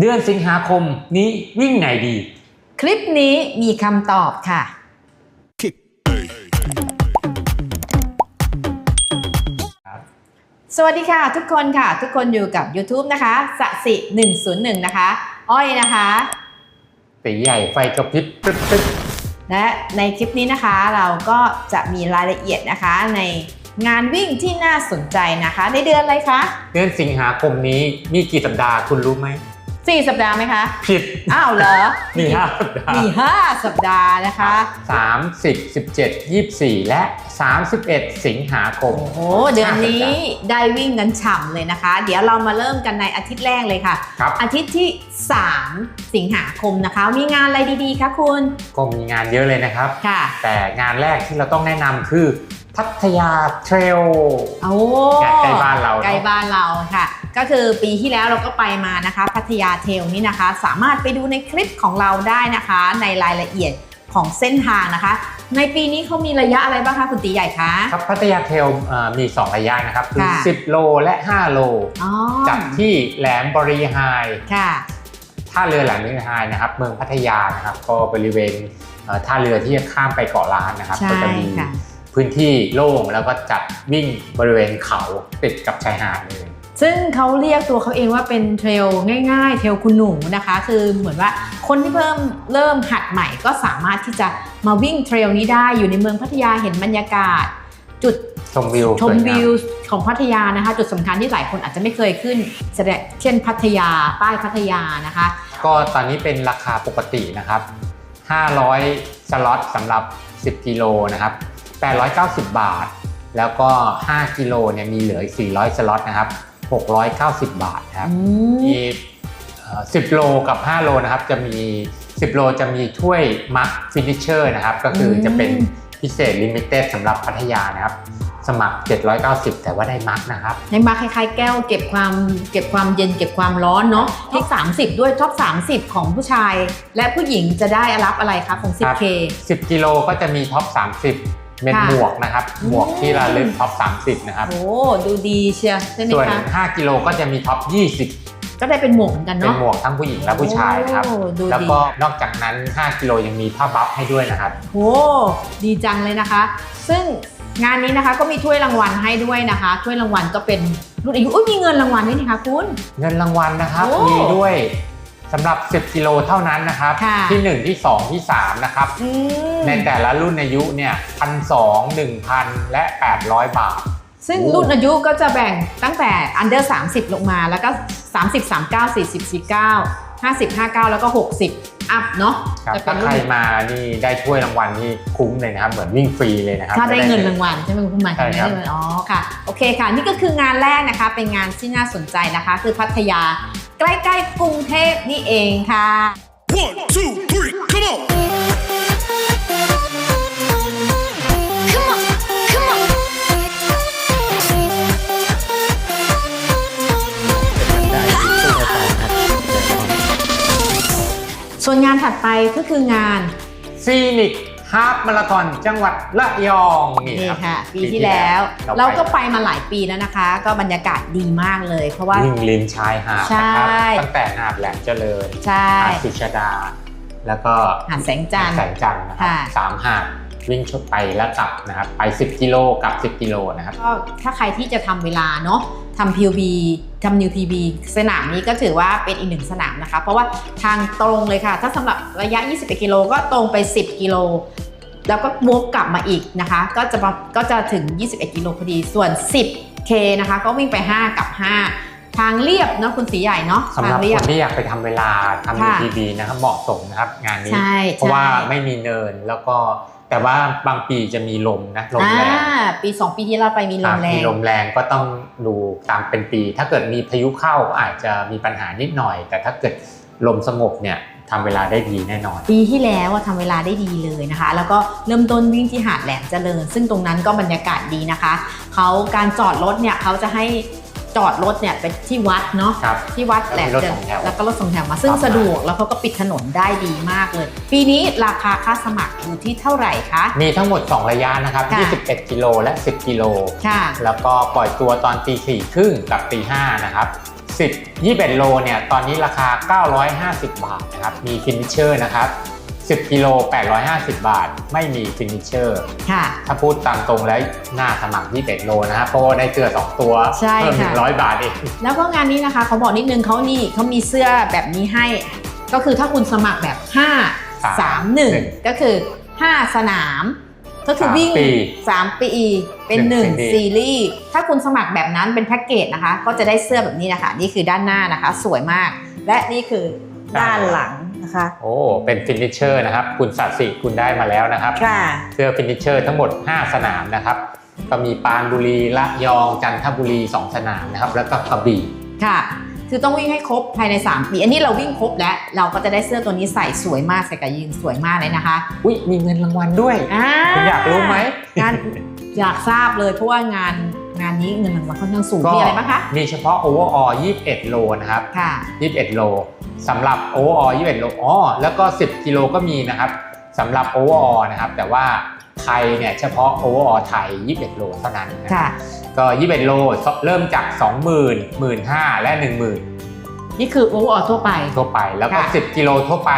เดือนสิงหาคมนี้วิ่งไหนดี คลิปนี้มีคำตอบค่ะ สวัสดีค่ะ ทุกคนค่ะ ทุกคนอยู่กับ YouTube นะคะสสิ101 นะคะ อ้อยนะคะตีใหญ่ไฟกระพริบตึ๊ดตึ๊ดและในคลิปนี้นะคะเราก็จะมีรายละเอียดนะคะในงานวิ่งที่น่าสนใจนะคะ ในเดือนอะไรคะ เดือนสิงหาคมนี้มีกี่สัปดาห์คุณรู้ไหม 4สัปดาห์ไหมคะ ผิด อ้าวเหรอ มีห้าสัปดาห์มี5สัปดาห์นะคะสามสิบสิบเจ็ดยี่สิบสี่และสามสิบเอ็ดสิงหาคม โอ้โห เดือนนี้ได้วิ่งกันฉ่ำเลยนะคะ เดี๋ยวเรามาเริ่มกันในอาทิตย์แรกเลยค่ะ ครับ อาทิตย์ที่ 3 สิงหาคมนะคะ มีงานอะไรดีๆ คะคุณ ก็มีงานเยอะเลยนะครับ ค่ะ แต่งานแรกที่เราต้องแนะนำคือพัทยาเทรลโอ้ใกล้บ้านเราเนอะใกล้บ้านเราค่ะ ก็คือปีที่แล้วเราก็ไปมานะคะ พัทยาเทลนี่นะคะ สามารถไปดูในคลิปของเราได้นะคะ ในรายละเอียดของเส้นทางนะคะ ในปีนี้เขามีระยะอะไรบ้างคะคุณตีใหญ่คะครับพัทยาเทรลเอ่อมี 2 ระยะนะครับ คือค่ะ10 โลและ 5 โลอ๋อจากที่แหลมบริหายค่ะท่าเรือแหลมบริหายนะครับ เมืองพัทยานะครับก็บริเวณเอ่อท่าเรือที่จะข้ามไปเกาะล้านนะครับใช่ก็จะมีค่ะพื้นที่โล่งแล้วก็จัดวิ่งบริเวณเขาติดกับชายหาดเลย ซึ่งเขาเรียกตัวเขาเองว่าเป็นเทรลง่ายๆ เทรลคุณหนูนะคะ คือเหมือนว่าคนที่เพิ่มเริ่มหัดใหม่ก็สามารถที่จะมาวิ่งเทรลนี้ได้อยู่ในเมืองพัทยาเห็นบรรยากาศ จุดชมวิวชมสยงาวิวของพัทยานะคะ จุดสำคัญที่หลายคนอาจจะไม่เคยขึ้นแสดงเช่นพัทยาป้ายพัทยานะคะ ก็ตอนนี้เป็นราคาปกตินะครับ 500 สล็อตสำหรับ 10 กิโลนะครับ 890 บาท แล้วก็ 5 กิโลเนี่ยมีเหลืออีก 400 สล็อตนะครับ 690 บาทครับอืมมีเอ่อ10 โลกับ 5 โลนะครับ จะมี 10 โลจะมีถ้วยมัคฟินิชเชอร์นะครับ ก็คือจะเป็นพิเศษลิมิเต็ดสำหรับพัทยานะครับ สมัคร 790 แต่ว่าได้มัคนะครับในมาคล้ายๆ แก้วเก็บความเก็บความเย็นเก็บความร้อนเนาะท็อป30 ด้วยท็อป30 ของผู้ชาย และผู้หญิงจะได้รับอะไรคะของครับ 10K 10 กิโลก็จะมีท็อป30 เป็นค่ะหมวกนะครับอืมหมวกที่ระลึกท็อป 30 นะครับ โอ้ดูดีเชียวใช่ไหมส่วนคะ5กิโลก็จะมีท็อป 20 ก็ได้เป็นหมวกเหมือนกันเป็นเนาะหมวกทั้งผู้หญิงและผู้ชายนะครับโอ้ดูแล้วดีก็นอกจากนั้น 5 กิโลยังมีผ้าบัฟให้ด้วยนะครับ โอ้ดีจังเลยนะคะ ซึ่งงานนี้นะคะก็มีถ้วยรางวัลให้ด้วยนะคะ ถ้วยรางวัลก็เป็นรุ่นอายุอุ้ยมีเงินรางวัลด้วยนี่คะคุณ เงินรางวัลนะครับโอ้มีด้วย สำหรับ 10กิโลเท่านั้นนะครับ ค่ะที่ 1 ที่ 2 ที่ 3 นะครับ อืมในแต่ละรุ่นอายุเนี่ยพันสองหนึ่งพันและ 800 บาท ซึ่งโอ้รุ่นอายุก็จะแบ่งตั้งแต่ under 30 ลงมาแล้วก็ 30 39 40 49 50 59 แล้วก็ 60 อัพเนาะครับจะเป็ถ้านใครุ่รนมานี่ได้ถ้วยรางวัลนี่คุ้มเลยนะครับ เหมือนวิ่งฟรีเลยนะครับ ถ้าได้เงินม่รางวัลใช่ไหมคุณหมายใช่ครับถึงได้เงินอ๋อค่ะ โอเคค่ะ นี่ก็คืองานแรกนะคะ เป็นงานที่น่าสนใจนะคะ คือพัทยา ใกล้ๆกรุงเทพนี่เองค่ะ One, two, three, come on! Come on, come on. ส่วนงานถัดไปก็คืองาน ซีนิก ฮาฟมาราธอนจังหวัดระยองนี่นี่ครับ ค่ะ ปีที่แล้วเราเราก็ไปไปมาหลายปีแล้วนะคะ ก็บรรยากาศดีมากเลย เพราะว่า วิ่งริมชายหาดใช่นะครับตั้งแต่หาดแหลมเจริญใช่หาดสุชาดา แล้วก็หาดแสงจันทร์ แสงจันทร์นะครับค่ะสามหาด วิ่งชดไปแล้วกลับนะครับไป 10 กิโลกลับ 10 กิโลนะครับก็ถ้าใครที่จะทำเวลาเนาะทำ PUB ทำ New PB สนามนี้ก็ถือว่าเป็นอีกหนึ่งสนามนะคะ เพราะว่าทางตรงเลยค่ะ ถ้าสำหรับระยะ 21 กิโลก็ตรงไป 10 กิโล แล้วก็วกกลับมาอีกนะคะ ก็จะประก็จะถึง 21 กิโลพอดีส่วน 10K นะคะ ก็วิ่งไป 5 กับ 5 ทางเรียบเนาะคุณสีใหญ่เนาะสำหทารังบเรีคยบ นที่อยากไปทำเวลาทำ ค่ะ UTV นะครับเหมาะสมนะครับงานนี้ ใช่เพราะว่าใช่ ไม่มีเนินแล้วก็ แต่ว่าบางปีจะมีลมนะลมอ่าแรงปี2ปีที่เราไปมีลมแรมีงลมแรงก็ต้องดูตามเป็นปี ถ้าเกิดมีพายุเข้าอาจจะมีปัญหานิดหน่อย แต่ถ้าเกิดลมสงบเนี่ยทำเวลาได้ดีแน่นอน ปีที่แล้วอะทำเวลาได้ดีเลยนะคะ แล้วก็เริ่มต้นวิ่งที่หาดแหลมเจริญ ซึ่งตรงนั้นก็บรรยากาศดีนะคะเขาการจอดรถเนี่ยเขาจะให้ จอดรถเนี่ยไปที่วัดเนาะครับที่วัดแหลมแล้วมีรถเจสริองญแถวแล้วก็รถสองแถวมาซึ่งครับ สะดวกแล้วเขาก็ปิดถนนได้ดีมากเลย ปีนี้ราคาค่าสมัครอยู่ที่เท่าไหร่คะ มีทั้งหมด 2 ระยะนะครับ ค่ะ 21 กิโลและ 10 กิโล ค่ะ แล้วก็ปล่อยตัวตอนตีสี่ครึ่งกับตีห้านะครับ10 21โลเนี่ยตอนนี้ราคา 950 บาทนะครับ มีฟินิชเชอร์นะครับ 10กิโล850 บาท ไม่มีฟินิชเชอร์ ค่ะ ถ้าพูดตามตรงแล้วน่าสมัคร21โลนะครับเพราะว่าได้เสื้อ 2 ตัว ใช่เพิ่มค่ะ 100 บาทเอง แล้วก็งานนี้นะคะเขาบอกนิดนึงเขานี่เขามีเสื้อแบบนี้ให้ ก็คือถ้าคุณสมัครแบบ5 3 1ก็คือ 5 สนาม ก็คือวิ่งปี3 ปีเป็น หนึ่ง1 ซีรีส์ ซีรีส์ ถ้าคุณสมัครแบบนั้นเป็นแพ็กเกจนะคะ ก็จะได้เสื้อแบบนี้นะคะ นี่คือด้านหน้านะคะ สวยมาก และนี่คือด้านหลัง นะคะ โอ้ เป็นฟินิชเชอร์นะครับ คุณสัตย์สิคุณได้มาแล้วนะครับ ค่ะ เสื้อฟินิชเชอร์ทั้งหมด 5 สนามนะครับ ก็มีปรานบุรีละยองจันทบุรี 2 สนามนะครับ แล้วก็กระบี่ ค่ะ คือต้องวิ่งให้ครบภายใน 3 ปี อันนี้เราวิ่งครบแล้ว เราก็จะได้เสื้อตัวนี้ใส่สวยมากใส่กับยีนสวยมากเลยนะคะ อุ้ยมีเงินรางวัลด้วย อ่าคุณอยากรู้ไหมงานอยากทราบเลยเพราะว่างาน งานนี้เงินรางวัลค่อนข้างสูงก็มีอะไรบ้างคะ มีเฉพาะ overall 21 โลนะครับ ค่ะ 21 โลสำหรับ overall 21 โลอ๋อแล้วก็ 10 กิโลก็มีนะครับสำหรับ overall นะครับ แต่ว่าไทยเนี่ยเฉพาะ overall ไทย 21 โลเท่านั้นนะครับค่ะ ก็ 21 โลเริ่มจาก 20,000 15,000 และ 10,000 นี่คือโอเวอร์ทั่วไป ทั่วไปแล้วก็ ค่ะ 10 กิโลทั่วไป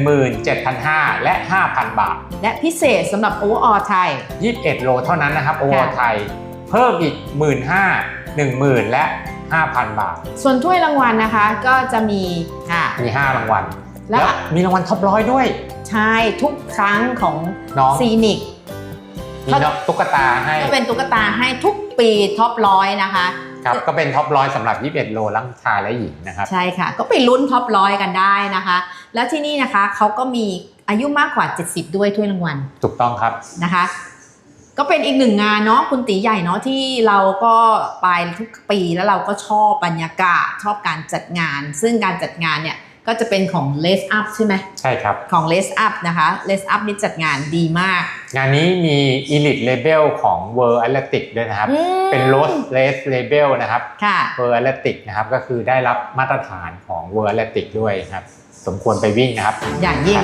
17,500 และ 5,000 บาท และพิเศษสำหรับโอเวอร์ไทย 21 โลเท่านั้นนะครับ overall ค่ะ ไทย เพิ่มอีก 15,000 10,000 และ 5,000 บาท ส่วนถ้วยรางวัลนะคะก็จะมีค่ะ มี 5 รางวัล แล้แล้ววมีรางวัลท็อปร้อยด้วย ใช่ทุกครั้งของน้องซีนิก มีน้องตุ๊กตาให้ก็เป็นตุ๊กตาให้ทุกปีท็อปร้อยนะคะ ครับก็เป็นท็อปร้อยสำหรับ 21 โลทั้งชายและหญิงนะครับ ใช่ค่ะ ก็ไปลุ้นท็อปร้อยกันได้นะคะ แล้วที่นี่นะคะเขาก็มีอายุมากกว่า 70 ด้วยถ้วยรางวัลถูกต้องครับ นะคะ ก็เป็นอีกหนึ่งงานเนาะคุณตีใหญ่เนาะที่เราก็ไปทุกปีแล้วเราก็ชอบบรรยากาศชอบการจัดงาน ซึ่งการจัดงานเนี่ยก็จะเป็นของ l e s Up ใช่ไหมใช่ครับ ของ l e s Up นะคะ l e s Up นี่จัดงานดีมาก งานนี้มี Elite Label ของ World Athletics ด้วยนะครับอืมเป็น Rose Race Label นะครับค่ะ World Athletics นะครับก็คือได้รับมาตรฐานของ World Athletics ด้วยนะครับ สมควรไปวิ่งนะครับ อย่างยิ่ง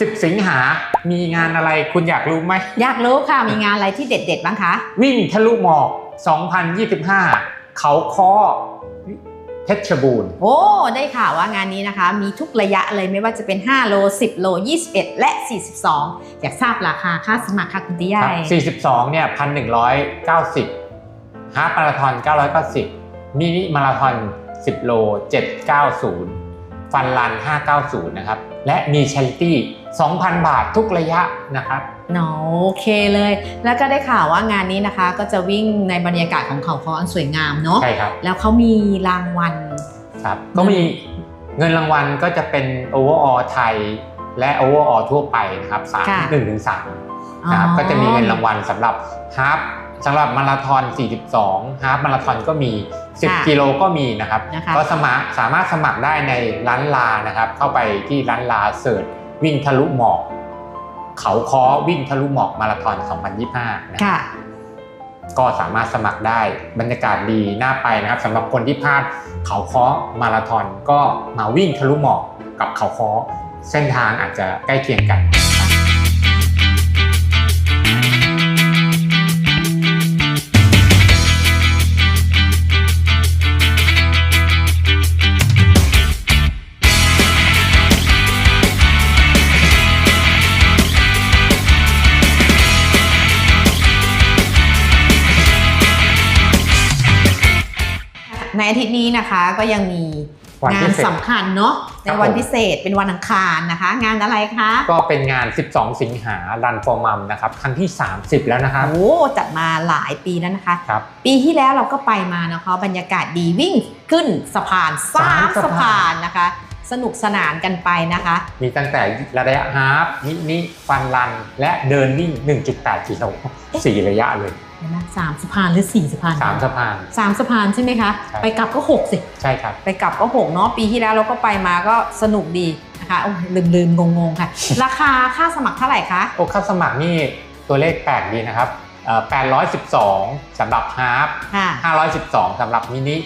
10 สิงหา มีงานอะไรคุณอยากรู้ไหม อยากรู้ค่ะ มีงานอะไรที่เด็ด ๆ บ้างคะ วิ่งทะลุหมอก 2025 เขาค้อเพชรบูรณ์ โอ้ ได้ข่าวว่างานนี้นะคะ มีทุกระยะเลยไม่ว่าจะเป็น 5 โล 10 โล 21 และ 42 อยากทราบราคาค่าสมัครค่ะคุณติยาคยรับ42 เนี่ย 1,190ฮาล์ฟมาราธอน 990 มินิมาราธอน 10 โล 790 ฟันรัน 590 นะครับ และมีช h ริตี้ 2,000 บาททุกระยะนะครับเนาะโอเคเลย แล้วก็ได้ข่าวว่างานนี้นะคะ ก็จะวิ่งในบรรยากาศของเขาคออันสวยงามเนาะใช่ครับแล้วเขามีรางวัลครับก็มีเงินรางวัลก็จะเป็นโอเวอร์ออไทย และโอเวอร์ออทั่วไปนะครับสามค่ะหนึ่งถึงสามนะครับก็จะมีเงินรางวัลสำหรับฮาล์ฟสำหรับมาราธอน 42 ฮาล์ฟมาราธอนก็มี 10 กิโลก็มีนะครับนะคะก็สมัครสามารถสมัครได้ในร้านลานะครับ เข้าไปที่ร้านลาเสิร์ช วิ่งทะลุหมอก เขาค้อวิ่งทะลุหมอกมาราธอน 2025 นะครับค่ะก็สามารถสมัครได้บรรยากาศดีน่าไปนะครับสำหรับคนที่พลาดเขาค้อมาราธอนก็มาวิ่งทะลุหมอกกับเขาค้อเส้นทางอาจจะใกล้เคียงกันใน นี้นะคะก็ยังมีวันงาพินเศษ สำคัญเนาะในครับวันผมพิเศษเป็นวันอังคารนะคะ งานอะไรคะก็เป็นงาน 12 สิงหารันฟอร์มัมนะครับ ครั้งที่ 30 แล้วนะครับ โอ้จัดมาหลายปีแล้วนะคะ ครับ ปีที่แล้วเราก็ไปมานะคะบรรยากาศดีวิ่งขึ้นสะพานสาสามมสะสะพาพานนนะคะ สนุกสนานกันไปนะคะ มีตั้งแต่ระยะฮาล์ฟมินิฟันรัน และเดินวิ่ง 1.8กิโลสี่ระยะเลย เดี๋ยวนะสามสะพานหรือสี่สะพานสามสะพาน สามสะพานใช่ไหมคะ ใช่ ไปกลับก็หกสิ ใช่ครับ ไปกลับก็หกเนาะปีที่แล้วเราก็ไปมาก็สนุกดีนะคะโอ้ยลืมลืมงงงๆ ค่ะ ราคาค่าสมัครเท่าไหร่คะ โอ้ค่าสมัครนี่ตัวเลขแปลกดีนะครับเอ่อ812สำหรับฮาฟค่ะ 512สำหรับมินิ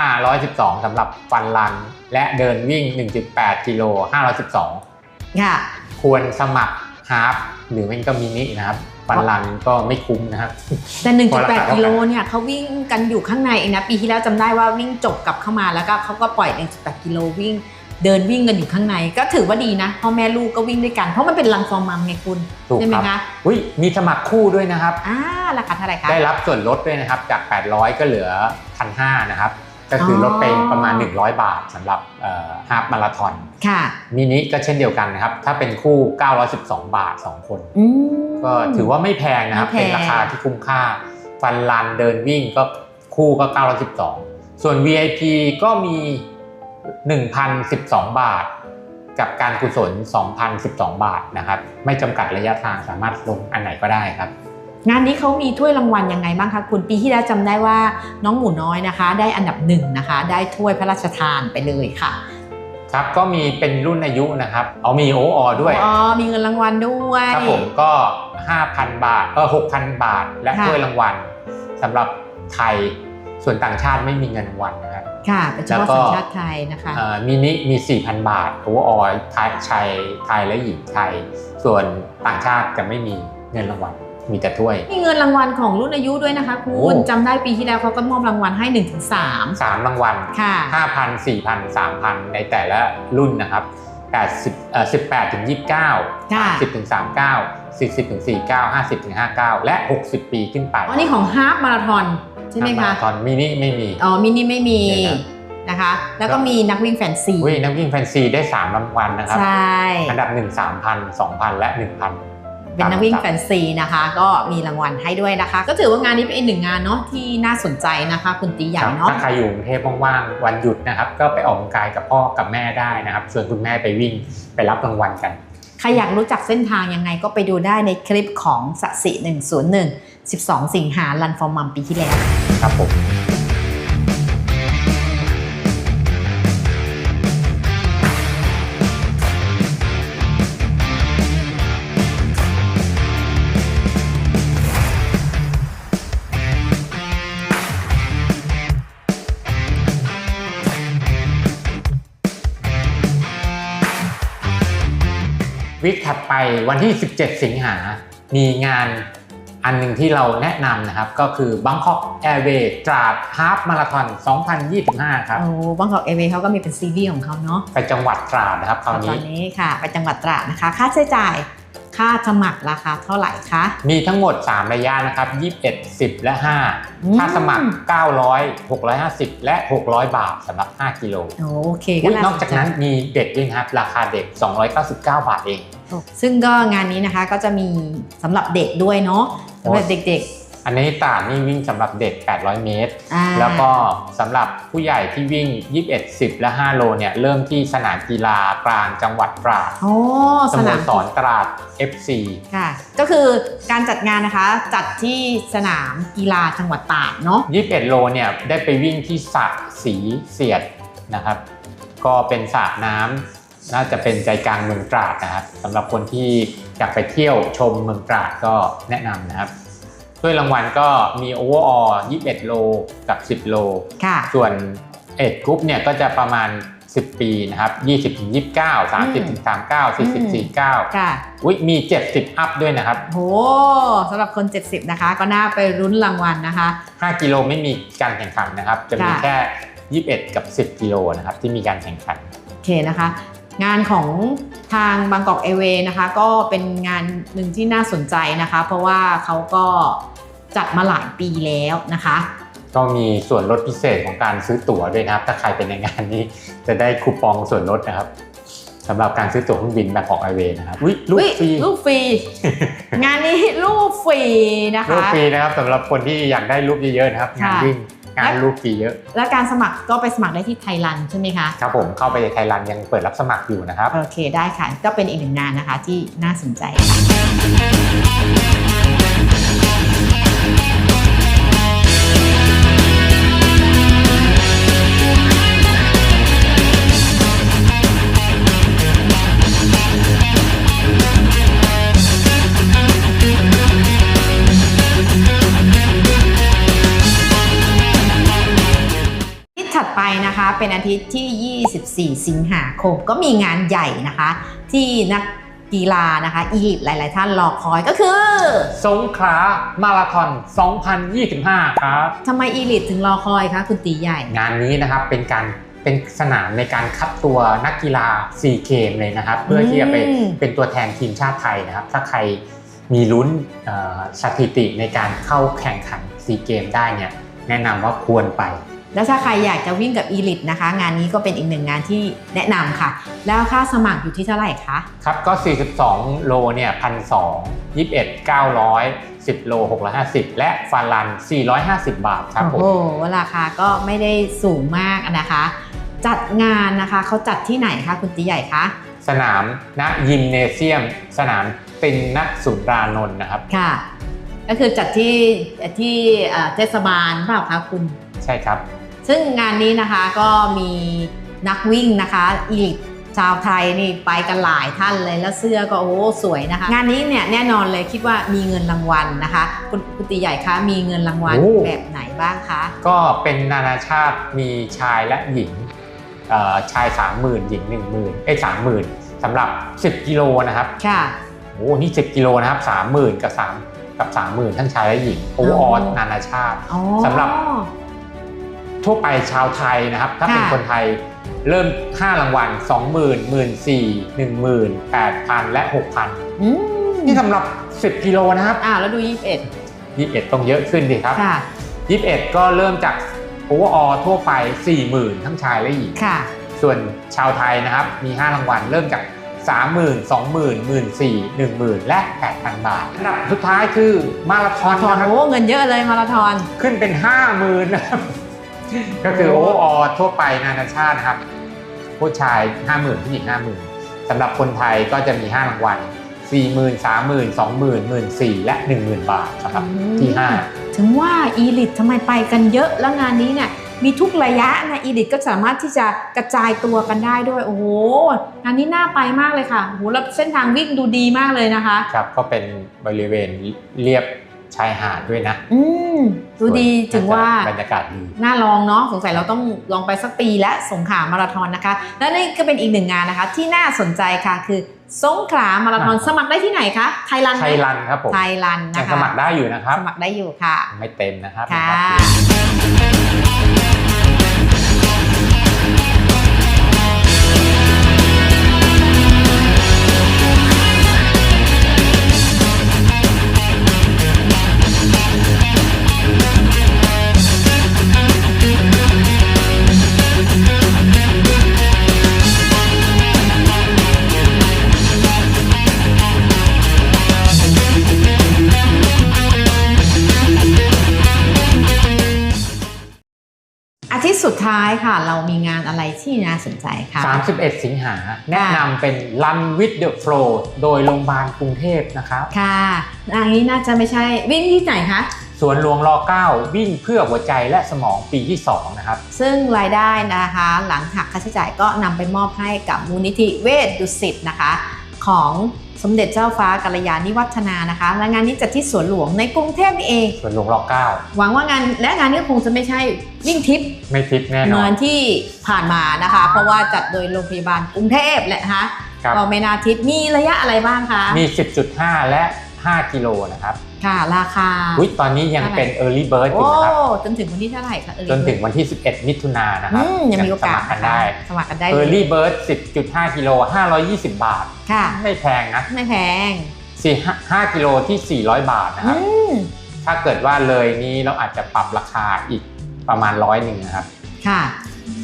512สำหรับฟันรัน และเดินวิ่ง 1.8กิโล512 ค่ะ ควรสมัครฮาฟหรือไม่ก็มินินะครับ ฟันรันก็ไม่คุ้มนะครับ แต่พอราคาเท่ากัน1.8กิโลเนี่ยเขาวิ่งกันอยู่ข้างในเองนะปีที่แล้วจำได้ว่าวิ่งจบกลับเข้ามาแล้วก็เขาก็ปล่อย1.8กิโลวิ่ง เดินวิ่งกันอยู่ข้างใน ก็ถือว่าดีนะพ่อแม่ลูกก็วิ่งด้วยกันเพราะมันเป็นรันฟอร์มัมไงคุณถูกใช่ไหมครับคะอุ้ยมีสมัครคู่ด้วยนะครับอ่าราคาเท่าไหร่คะได้รับส่วนลดด้วยนะครับจาก 800 ก็เหลือ1,500นะครับ ก็คือออลดไปประมาณ 100 บาทสำหรับฮาฟมาราธอนค่ะมินิก็เช่นเดียวกันนะครับ ถ้าเป็นคู่ 912 บาท 2 คนอืมก็ถือว่าไม่แพงนะครับไม่แพงเป็นราคาที่คุ้มค่า ฟันรันเดินวิ่งก็คู่ก็ 912 ส่วน VIP ก็มี 1,012 บาท กับการกุศล 2,012 บาทนะครับ ไม่จำกัดระยะทางสามารถลงอันไหนก็ได้ครับ งานนี้เขามีถ้วยรางวัลยังไงบ้างคะคุณปีที่แล้วจำได้ว่าน้องหมูน้อยนะคะ ได้อันดับหนึ่งนะคะ ได้ถ้วยพระราชทานไปเลยค่ะครับก็มีเป็นรุ่นอายุนะครับ เอามีโออด้วยอ๋อมีเงินรางวัลด้วยครับผมก็ 5,000 บาทเออ6,000 บาท และค่ะถ้วยรางวัลสำหรับไทยส่วนต่างชาติไม่มีเงินรางวัลนะครับค่ะเป็นเฉพาะแล้วก็สัญชาติไทยนะคะเอ่อมินิมี 4,000 บาทโอเวอร์ออไทยชายไทยและหญิงไทย ส่วนต่างชาติจะไม่มีเงินรางวัล มีแต่ถ้วย มีเงินรางวัลของรุ่นอายุด้วยนะคะคุโอ้ณจำได้ปีที่แล้วเขาก็มอบรางวัลให้1นถึงสาม3รางวัลค่ะ5,000 4,000 3,000ในแต่ละรุ่นนะครับ80เอ่อ18ถึง29ค่ะ30ถึง39 40ถึง49 50ถึง59และ60ปีขึ้นไปอันนี้ของฮาฟมาราธอนใช่ไหมมาคะราธอนมินิไม่มีอ๋อมินิไม่มีเนี่ยครับนะคะแล้วก็มีนักวิ่งแฟนซีวิ่งนักวิ่งแฟนซีได้3รางวัลนะครับใช่อันดับ 1 3,000 2,000 และ 1,000 เป็นนักวิ่งแฟนซีนะคะ ก็มีรางวัลให้ด้วยนะคะ ก็ถือว่างานนี้เป็นอีกหนึ่งงานเนาะที่น่าสนใจนะคะคุณตีใหญ่ครับเนาะถ้าใครอยู่กรุงเทพว่างๆวันหยุดนะครับ ก็ไปออกกำลังกายกับพ่อกับแม่ได้นะครับชวนคุณแม่ไปวิ่งไปรับรางวัลกันใครอยากรู้จักเส้นทางยังไงก็ไปดูได้ในคลิปของสสิ101 12 สิงหาลันฟอร์มัมปีที่แล้วครับผม ถัดไปวันที่ 17 สิงหา มีงานอันหนึ่งที่เราแนะนำนะครับ ก็คือ Bangkok Airways ตราดฮาฟมาราธอน2025 ครับโอ้บางกอกเอเวเขาก็มีเป็นซีรีส์ของเขาเนาะไปจังหวัดตราดนะครับคราวตอนี้นนี้ค่ะ ไปจังหวัดตราดนะคะ ค่าใช้จ่าย ค่าสมัครราคาเท่าไหร่คะ มีทั้งหมด 3 ระยะนะครับ 21 10 และอืม5ค่าสมัคร 900 650 และ 600 บาทสำหรับ 5 กิโลโอเคก็อุ๊ยน่านอกจากนั้นมีเด็กด้วยนะครับ ราคาเด็ก 299 บาทเอง ซึ่งก็งานนี้นะคะก็จะมีสำหรับเด็กด้วยเนาะสำหรับเด็ก อันนี้ตราดนี่วิ่งสำหรับเด็ก 800 เมตรๆอ่าแล้วก็สำหรับผู้ใหญ่ที่วิ่ง 21 10 และ 5 โลเนี่ยเริ่มที่สนามกีฬากลางจังหวัดตราดโอ้สสโมนามสรตราด FC ค่ะ ก็คือการจัดงานนะคะจัดที่สนามกีฬาจังหวัดตากเนาะ 21 โลเนี่ยได้ไปวิ่งที่สระสีเสียดนะครับ ก็เป็นสระน้ำน่าจะเป็นใจกลางเมืองตราดนะครับสำหรับคนที่อยากไปเที่ยวชมเมืองตราดก็แนะนำนะครับ ถ้วยรางวัลก็มีโอเวอร์ออ21 โลกับ 10 โลค่ะส่วนเอ็ดกรุ๊ปเนี่ยก็จะประมาณ 10 ปีนะครับ 20ถึง29 30ถึง39 40 49ค่ะอุ้ยมี 70 อัพด้วยนะครับ โหสำหรับคน 70 นะคะ ก็น่าไปรุ้นรางวัลนะคะ 5 กิโลไม่มีการแข่งขันนะครับ จะมีค่ะแค่ 21 กับ 10 กิโลนะครับที่มีการแข่งขัน โอเคนะคะ งานของทางบางกอกเอเวนะคะ ก็เป็นงานหนึ่งที่น่าสนใจนะคะ เพราะว่าเขาก็จัดมาหลายปีแล้วนะคะ ก็มีส่วนลดพิเศษของการซื้อตั๋วด้วยนะครับ ถ้าใครเป็นในงานนี้จะได้คูปองส่วนลดนะครับสำหรับการซื้อตั๋วเครื่องบินแบบของไอเวนะครับอุ๊ยลูกอุ๊ยฟรีลูกฟรีงานนี้ลูกฟรีนะคะลูกฟรีนะครับสำหรับคนที่อยากได้รูปเยอะๆนะครับงานค่ะวิ่ง งานลูกฟรีเยอะ และการสมัครก็ไปสมัครได้ที่ไทยรันใช่ไหมคะ ครับผมเข้าไปในไทยรันยังเปิดรับสมัครอยู่นะครับ โอเคได้ค่ะ ก็เป็นอีกหนึ่งงานนะคะที่น่าสนใจค่ะ นะคะ เป็นอาทิตย์ที่ 24 สิงหาคม ก็มีงานใหญ่นะคะ ที่นักกีฬานะคะอีลิทหลาย ๆ ท่านรอคอยก็คือ สงขลามาราธอน 2025 ครับ ทำไมอีลิทถึงรอคอยคะคุณตีใหญ่ งานนี้นะครับเป็นการเป็นสนามในการคัดตัวนักกีฬา4เกมเลยนะครับ เพื่อที่จะไปอืม เป็นตัวแทนทีมชาติไทยนะครับ ถ้าใครมีลุ้นเอ่อสถิติในการเข้าแข่งขัน4เกมได้เนี่ยแนะนำว่าควรไป แล้วถ้าใครอยากจะวิ่งกับอีลิทนะคะ งานนี้ก็เป็นอีกหนึ่งงานที่แนะนำค่ะ แล้วค่าสมัครอยู่ที่เท่าไหร่คะ ครับก็ 42 โลเนี่ยพันสองยี่สิบเอ็ดเก้าร้อยสิบโล650และฟาลัน 450 บาทครับผโอ้มโหราคาก็ไม่ได้สูงมากนะคะ จัดงานนะคะเขาจัดที่ไหนคะคุณตีใหญ่คะสนามณยิมเนเซียม สนามตินนสุรานนท์นะครับค่ะ ก็คือจัดที่ที่เอ่อเทศบาลเปล่าคะคุณใช่ครับ ซึ่งงานนี้นะคะก็มีนักวิ่งนะคะอีลิทชาวไทยนี่ไปกันหลายท่านเลยแล้วเสื้อก็โอ้โหสวยนะคะ งานนี้เนี่ยแน่นอนเลยคิดว่ามีเงินรางวัลนะคะคุณคุณตีใหญ่คะมีเงินรางวัลโอ้ แบบไหนบ้างคะก็เป็นนานาชาติมีชายและหญิงเอ่อชาย 30,000 หญิง 10,000เอ้ย30,000สำหรับ 10 กิโลนะครับค่ะ โอ้นี่ 10 กิโลนะครับ 30,000 กับ 3 กับ 30,000 ทั้งชายและหญิงโอเวอร์ออลนานาชาติ อ๋อสำหรับ ทั่วไปชาวไทยนะครับ ถ้าเป็นค่ะคนไทยเริ่ม 5 รางวัล 20,000 14,000 10,000 8,000 และ 6,000อืมนี่สำหรับ 10 กิโลนะครับ อ่าแล้วดู 21 21 ต้องเยอะขึ้นดิครับ ค่ะ 21 ก็เริ่มจากโอเวอร์ออลทั่วไป 40,000 ทั้งชายและหญิง ค่ะ ส่วนชาวไทยนะครับ มี 5 รางวัล เริ่มจาก 30,000 20,000 14,000 10,000 และ 8,000 บาทอันดับสุดท้ายคือมาราธอนทอนนะครับโอ้เงินเยอะเลยมาราธอน ขึ้นเป็น 50,000นะครับ ก็คือโอเวอร์ออลทั่วไปนานาชาตินะครับ ผู้ชาย 50,000ผู้หญิง50,000สำหรับคนไทยก็จะมี 5 รางวัล 40,000 30,000 20,000 14,000และ 10,000 บาทสำหรับที่ 5 ถึงว่าอีลิททำไมไปกันเยอะแล้วงานนี้เนี่ยมีทุกระยะนะอีลิทก็สามารถที่จะกระจายตัวกันได้ด้วย โอ้โหงานนี้น่าไปมากเลยค่ะโอ้โหแล้วเส้นทางวิ่งดูดีมากเลยนะคะ ครับก็เป็นบริเวณเรียบ ชายหาดด้วยนะ อืมดูดีถึงว่าบรรยากาศดีน่าลองเนาะสงสัยเราต้องลองไปสักปีและสงขลามาราธอนนะคะ และนี่ก็เป็นอีกหนึ่งงานนะคะ ที่น่าสนใจค่ะคือสงขลามาราธอนอ่าสมัครได้ที่ไหนคะไทยรันไหมไทยรันครับผมไทยรันยันะงคะสมัครได้อยู่นะครับ สมัครได้อยู่ค่ะ ไม่เต็มนะครับค่ะ สุดท้ายค่ะ เรามีงานอะไรที่น่าสนใจคะ31 สิงหาแนะนำเป็น Run with the Flow โดยโรงพยาบาลกรุงเทพนะครับ ค่ะอันนี้น่าจะไม่ใช่วิ่งที่ไหนคะสวนหลวงร9วิ่งเพื่อหัวใจและสมองปีที่ 2 นะครับ ซึ่งรายได้นะคะ หลังหักค่าใช้จ่ายก็นำไปมอบให้กับมูลนิธิเวชดุสิตนะคะ ของ สมเด็จเจ้าฟ้ากัลยาณิวัฒนานะคะ และงานนี้จัดที่สวนหลวงในกรุงเทพนี่เองสวนหลวงรหวังว่างานและงานนี้คงจะไม่ใช่วิ่งทิป9ไม่ทิปแน่นเหอมือน นที่ผ่านมานะคะ เพราะว่าจัดโดยโรงพยาบาลกรุงเทพแหละนะคะครับ ก็ไม่นาทิปมีระยะอะไรบ้างคะ มี 10.5 และ 5 กิโลนะครับ ค่ะ ราคา อุ๊ยตอนนี้ยังเป็น Early Bird อโอ้ยู่นะครับ จนถึงวันที่เท่าไหร่คะเออจนถึงวันที่ 11 มิถุนายนนะครับอืมยังมีโอกาสสมัครกันได้ สมัครกันได้เลย Early Bird 10.5 กิโล 520 บาท ค่ะ ไม่แพงนะไม่แพง4 5กิโลที่ 400 บาทนะครับ อืมถ้าเกิดว่าเลยนี้เราอาจจะปรับราคาอีกประมาณร้อยหนึ่งนะครับ ค่ะ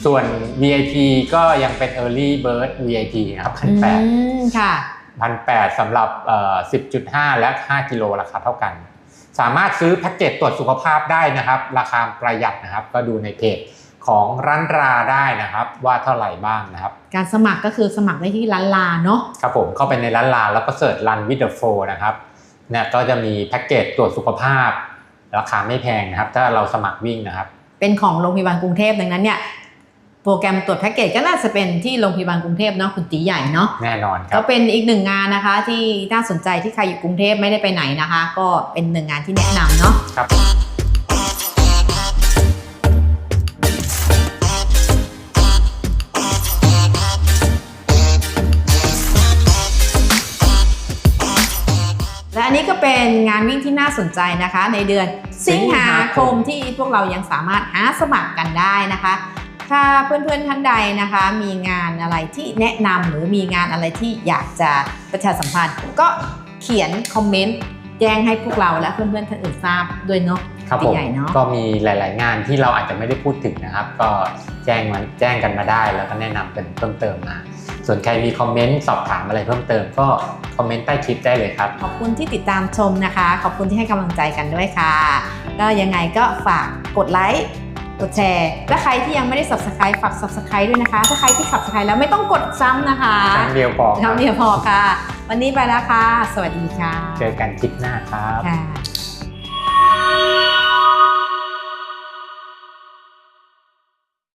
ส่วน VIP ก็ยังเป็น Early Bird VIP นะครับพันอืแปดมค่ะ พันแปดสำหรับเอ่อ10.5 และ 5 กิโลราคาเท่ากัน สามารถซื้อแพ็กเกจตรวจสุขภาพได้นะครับ ราคาประหยัดนะครับ ก็ดูในเพจของร้านราได้นะครับว่าเท่าไหร่บ้างนะครับ การสมัครก็คือสมัครได้ที่ร้านลาเนาะครับผมเข้าไปในร้านลาแล้วก็เสิร์ช Run with the Flow นะครับเนี่ยก็จะมีแพ็กเกจตรวจสุขภาพ ราคาไม่แพงนะครับ ถ้าเราสมัครวิ่งนะครับ เป็นของโรงพยาบาลกรุงเทพดังนั้นเนี่ย โปรแกรมตรวจแพ็กเกจก็น่าจะเป็นที่โรงพยาบาลกรุงเทพเนาะคุณตีใหญ่เนาะแน่นอนครับก็เป็นอีกหนึ่งงานนะคะ ที่น่าสนใจที่ใครอยู่กรุงเทพไม่ได้ไปไหนนะคะ ก็เป็นหนึ่งงานที่แนะนำเนาะครับและอันนี้ก็เป็นงานวิ่งที่น่าสนใจนะคะ ในเดือนสิงหาคมที่พวกเรายังสามารถหาสมัครกันได้นะคะ ถ้าเพื่อนๆท่านใดนะคะ มีงานอะไรที่แนะนำหรือมีงานอะไรที่อยากจะประชาสัมพันธ์ ก็เขียนคอมเมนต์แจ้งให้พวกเราและเพื่อนๆท่านอื่นทราบด้วยเนาะครับพี่ผมใหญ่เนาะก็มีหลาย ๆ งานที่เราอาจจะไม่ได้พูดถึงนะครับ ก็แจ้งมาแจ้งกันมาได้ แล้วก็แนะนำกันเพิ่มเติมมาส่วนใครมีคอมเมนต์สอบถามอะไรเพิ่มเติมก็คอมเมนต์ใต้คลิปได้เลยครับ ขอบคุณที่ติดตามชมนะคะ ขอบคุณที่ให้กำลังใจกันด้วยค่ะ ก็ยังไงก็ฝากกดไลค์ กดแชร์ และใครที่ยังไม่ได้ subscribe ฝาก subscribe ด้วยนะคะ ถ้าใครที่ subscribe แล้วไม่ต้องกดซ้ำนะคะครั้งเดียวพอคครัรั้บงเดียวพอค่ะ วันนี้ไปแล้วค่ะ สวัสดีค่ะ เจอกันคลิปหน้าครับค่ะ